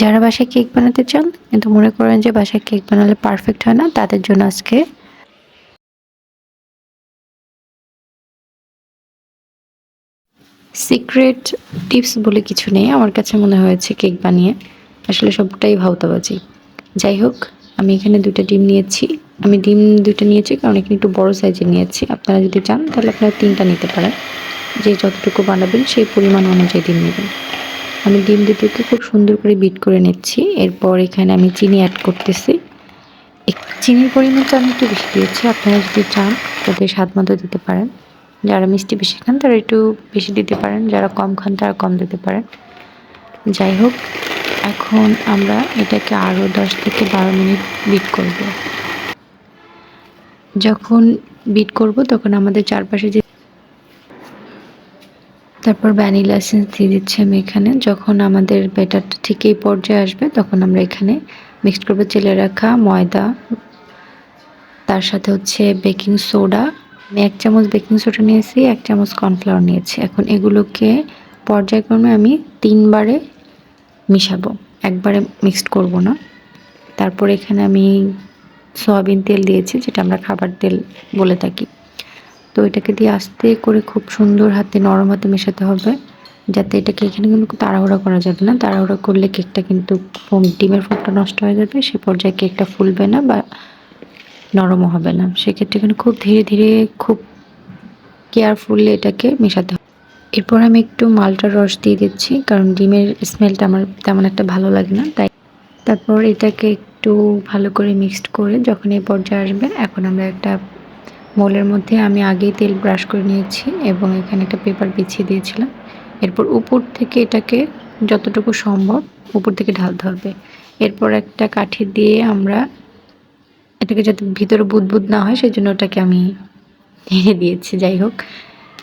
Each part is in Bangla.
যারা বাসায় কেক বানাতে চান, কিন্তু মনে করেন যে বাসায় কেক বানালে পারফেক্ট হয় না, তাদের জন্য আজকে সিক্রেট টিপস বলে কিছু নেই। আমার কাছে মনে হয়েছে কেক বানিয়ে। আসলে সবটাই ভাওতাবাজি। যাই হোক, আমি এখানে দুটো ডিম নিয়েছি। আমি ডিম দুটো নিয়েছি, কারণ এখানে একটু বড় সাইজে নিয়েছি। আপনারা যদি চান, তাহলে আপনারা তিনটা নিতে পারেন। যে যতটুকু বানাবেন, সেই পরিমাণ অনুযায়ী ডিম নেবেন। আমি ডিম দুটোকে খুব সুন্দর করে বিট করে নিচ্ছি। এরপর এখানে আমি চিনি অ্যাড করতেছি। চিনির পরিমাণটা আমি একটু বেশি দিয়েছি। আপনারা যদি চান, তাদের স্বাদ মতো দিতে পারেন। যারা মিষ্টি বেশি খান, তারা একটু বেশি দিতে পারেন। যারা কম খান, তারা কম দিতে পারেন। যাই হোক, এখন আমরা এটাকে আরও দশ থেকে বারো মিনিট বিট করব। যখন বিট করব, তখন আমাদের চারপাশে যে তারপর ভ্যানিলা এসেন্স দিয়ে দিচ্ছি আমি এখানে। যখন আমাদের ব্যাটারটা ঠিক এই পর্যায়ে আসবে, তখন আমরা এখানে মিক্সড করব চেলে রাখা ময়দা। তার সাথে হচ্ছে বেকিং সোডা আমি এক চামচ বেকিং সোডা নিয়েছি, এক চামচ কর্নফ্লাওয়ার নিয়েছি। এখন এগুলোকে পর্যায়ক্রমে আমি তিনবারে মিশাবো। একবারে মিক্সড করব না। তারপর এখানে আমি সয়াবিন তেল দিয়েছি, যেটা আমরা খাবার তেল বলে থাকি। তো এটাকে দিয়ে আস্তে করে খুব সুন্দর হাতে নরম হাতে মেশাতে হবে, যাতে এটাকে এখানে কিন্তু তাড়াহুড়া করা যাবে না। তাড়াহুড়া করলে কেকটা কিন্তু ডিমের ফোমটা নষ্ট হয়ে যাবে, সে পর্যায়ে কেকটা ফুলবে না বা নরমও হবে না। সেক্ষেত্রে এখানে খুব ধীরে ধীরে খুব কেয়ারফুললি এটাকে মেশাতে হবে। এরপর আমি একটু মালটার রস দিয়ে দিচ্ছি, কারণ ডিমের স্মেলটা আমার তেমন একটা ভালো লাগে না, তাই তারপর এটাকে একটু ভালো করে মিক্সড করে যখন এই পর্যায়ে আসবে, এখন আমরা একটা মোলের মধ্যে আমি আগেই তেল ব্রাশ করে নিয়েছি এবং এখানে একটা পেপার বিছিয়ে দিয়েছিলাম। এরপর উপর থেকে এটাকে যতটুকু সম্ভব উপর থেকে ঢালতে হবে। এরপর একটা কাঠি দিয়ে আমরা এটাকে যাতে ভিতরে বুদবুদ না হয় সেই জন্য ওটাকে আমি ঢেকে দিয়েছি। যাই হোক,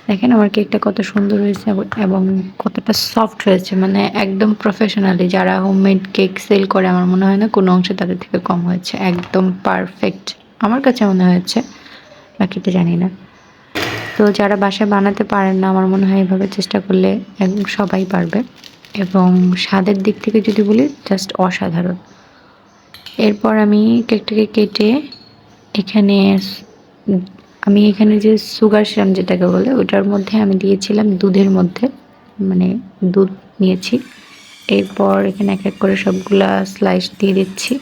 দেখেন আমার কেকটা কত সুন্দর হয়েছে এবং- এবং কতটা সফট হয়েছে। মানে একদম প্রফেশনালি যারা হোমমেড কেক সেল করে, আমার মনে হয় না কোনো অংশে তাদের থেকে কম হয়েছে। একদম পারফেক্ট আমার কাছে মনে হয়েছে বাকিটা জানি না। তো যারা বাসায় বানাতে পারেন না, আমার মনে হয় এভাবে চেষ্টা করলে সবাই পারবে। এবং স্বাদের দিক থেকে যদি বলি জাস্ট অসাধারণ। এরপর আমি কেকটাকে কেটে এখানে আমি এখানে যে সুগার সিরাম যেটাকে বলে, ওটার মধ্যে আমি দিয়েছিলাম দুধের মধ্যে মানে দুধ নিয়েছি। এরপর এখানে এক এক করে সবগুলা স্লাইস দিয়ে দিচ্ছি।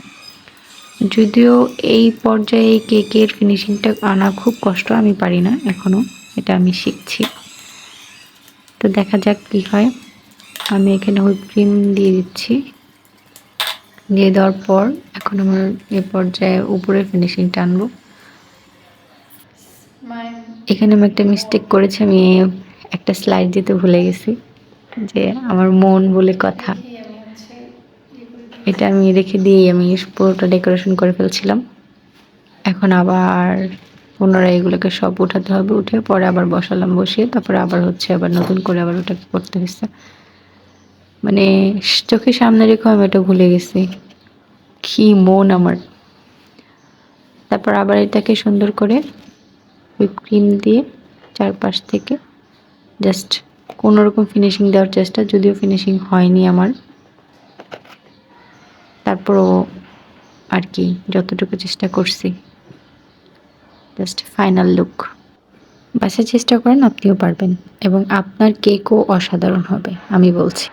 যদিও এই পর্যায়ে কেকের ফিনিশিংটা আনা খুব কষ্ট, আমি পারি না এখনও এটা আমি শিখছি। তো দেখা যাক কি হয়। আমি এখানে হুইপ ক্রিম দিয়ে দিচ্ছি। দিয়ে দেওয়ার পর এখন আমার এ পর্যায়ে উপরে ফিনিশিংটা আনব। এখানে আমি একটা মিস্টেক করেছি, আমি একটা স্লাইড দিতে ভুলে গেছি, যে আমার মন বলে কথা। এটা আমি রেখে দিয়েই আমি পুরোটা ডেকোরেশন করে ফেলছিলাম। এখন আবার পুনরায় এগুলোকে সব উঠাতে হবে, উঠে পরে আবার বসালাম বসিয়ে, তারপরে আবার হচ্ছে আবার নতুন করে আবার ওটাকে করতে হয়েছে। মানে চোখের সামনে রেখে আমি এটা ভুলে গেছি। কি মন আমার। তারপর আবার এটাকে সুন্দর করে হুইপ ক্রিম দিয়ে চারপাশ থেকে জাস্ট কোনো রকম ফিনিশিং দেওয়ার চেষ্টা, যদিও ফিনিশিং হয়নি আমার। তারপরও আর কি যতটুকু চেষ্টা করছি। জাস্ট ফাইনাল লুক বাসায় চেষ্টা করেন, আপনিও পারবেন। এবং আপনার কেকও অসাধারণ হবে, আমি বলছি।